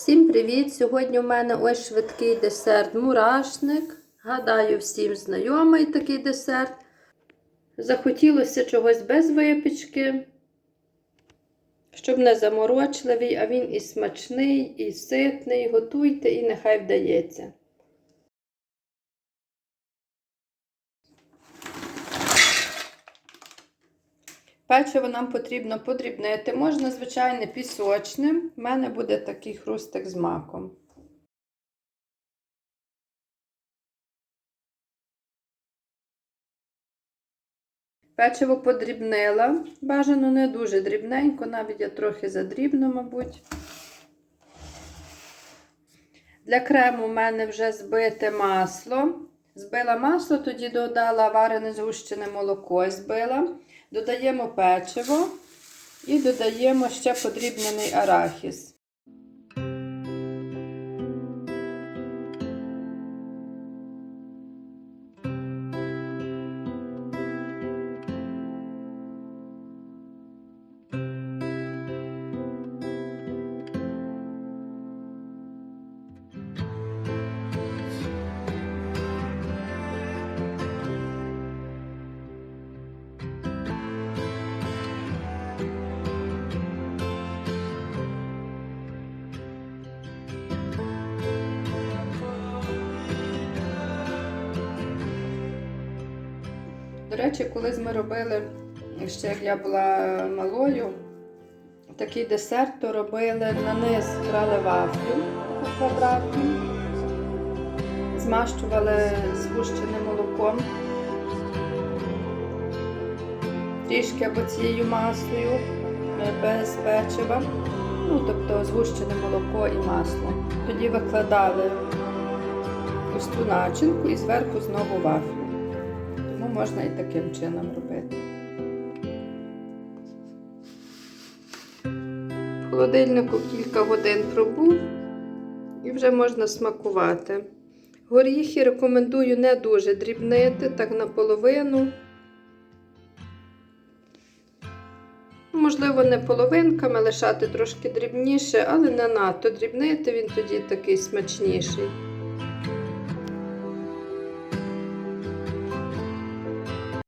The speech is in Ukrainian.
Всім привіт! Сьогодні у мене ось швидкий десерт мурашник. Гадаю, всім знайомий такий десерт. Захотілося чогось без випічки, щоб не заморочливий, а він і смачний, і ситний. Готуйте і нехай вдається. Печиво нам потрібно подрібнити. Можна, звичайно, пісочним. У мене буде такий хрустик з маком. Печиво подрібнила. Бажано не дуже дрібненько, навіть я трохи задрібно, мабуть. Для крему в мене вже збите масло. Збила масло, тоді додала варене згущене молоко збила. Додаємо печиво і додаємо ще подрібнений арахіс. До речі, колись ми робили, ще як я була малою, такий десерт, то робили на низ брали вафлю квадратну, змащували згущеним молоком, трішки або цією маслою е, без печива, ну, тобто згущене молоко і масло. Тоді викладали ось цю начинку і зверху знову вафлю. Можна і таким чином робити. В холодильнику кілька годин пробув і вже можна смакувати. Горіхи рекомендую не дуже дрібнити, так наполовину. Можливо, не половинками лишати трошки дрібніше, але не надто дрібнити, він тоді такий смачніший.